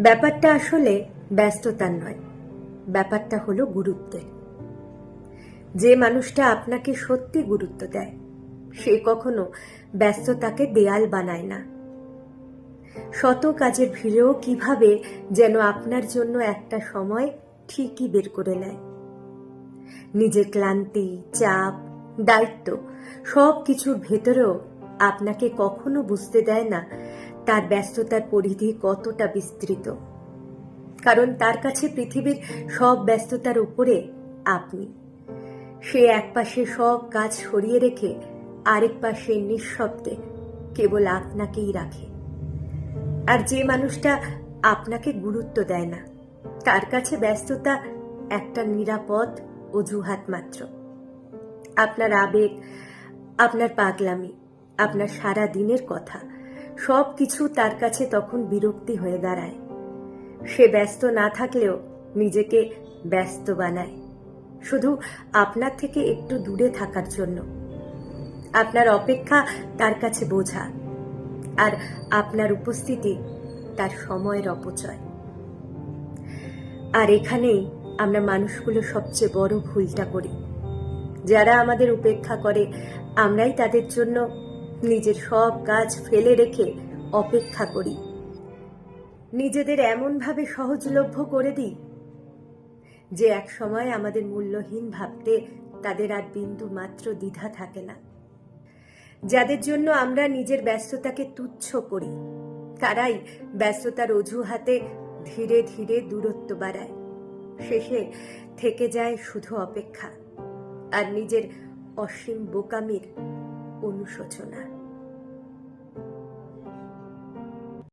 ব্যাপারটা আসলে ব্যস্ততার নয়। ব্যাপারটা হলো গুরুত্বের। যে মানুষটা আপনাকে সত্যি গুরুত্ব দেয়, সে কখনো ব্যস্ততাকে দেয়াল বানায় না। শত কাজের ভিড়েও কীভাবে যেন আপনার জন্য একটা সময় ঠিকই বের করে নেয়। নিজের ক্লান্তি, চাপ, দায়িত্ব সব কিছুর ভেতরেও আপনাকে কখনো বুঝতে দেয় না তার ব্যস্ততার পরিধি কতটা বিস্তৃত। কারণ তার কাছে পৃথিবীর সব ব্যস্ততার উপরে আপনি। সে এক পাশে সব কাজ সরিয়ে রেখে আরেক পাশে নিঃশব্দে কেবল আপনাকেই রাখে। আর যে মানুষটা আপনাকে গুরুত্ব দেয় না, তার কাছে ব্যস্ততা একটা নিরাপদ অজুহাত মাত্র। আপনার আবেগ, আপনার পাগলামি, আপনার সারা দিনের কথা সব কিছু তার কাছে তখন বিরক্তি হয়ে দাঁড়ায়। সে ব্যস্ত না থাকলেও নিজেকে ব্যস্ত বানায়। শুধু আপনার থেকে একটু দূরে থাকার জন্য। আপনার অপেক্ষা তার কাছে বোঝা। আর আপনার উপস্থিতি তার সময়ের অপচয়। আর এখানেই আমরা মানুষগুলো সবচেয়ে বড় ভুলটা করি। যারা আমাদের উপেক্ষা করে, আমরাই তাদের জন্য নিজের সব কাজ ফেলে রেখে অপেক্ষা করি। নিজেদের এমনভাবে সহজলভ্য করে দিই যে এক সময় আমাদের মূল্যহীন ভাবতে তাদের আর বিন্দু মাত্র দ্বিধা থাকে না। যাদের জন্য আমরা নিজের ব্যস্ততাকে তুচ্ছ করি, তারাই ব্যস্ততার অজুহাতে ধীরে ধীরে দূরত্ব বাড়ায়। শেষে থেকে যায় শুধু অপেক্ষা আর নিজের অসীম বোকামির অনুশোচনা।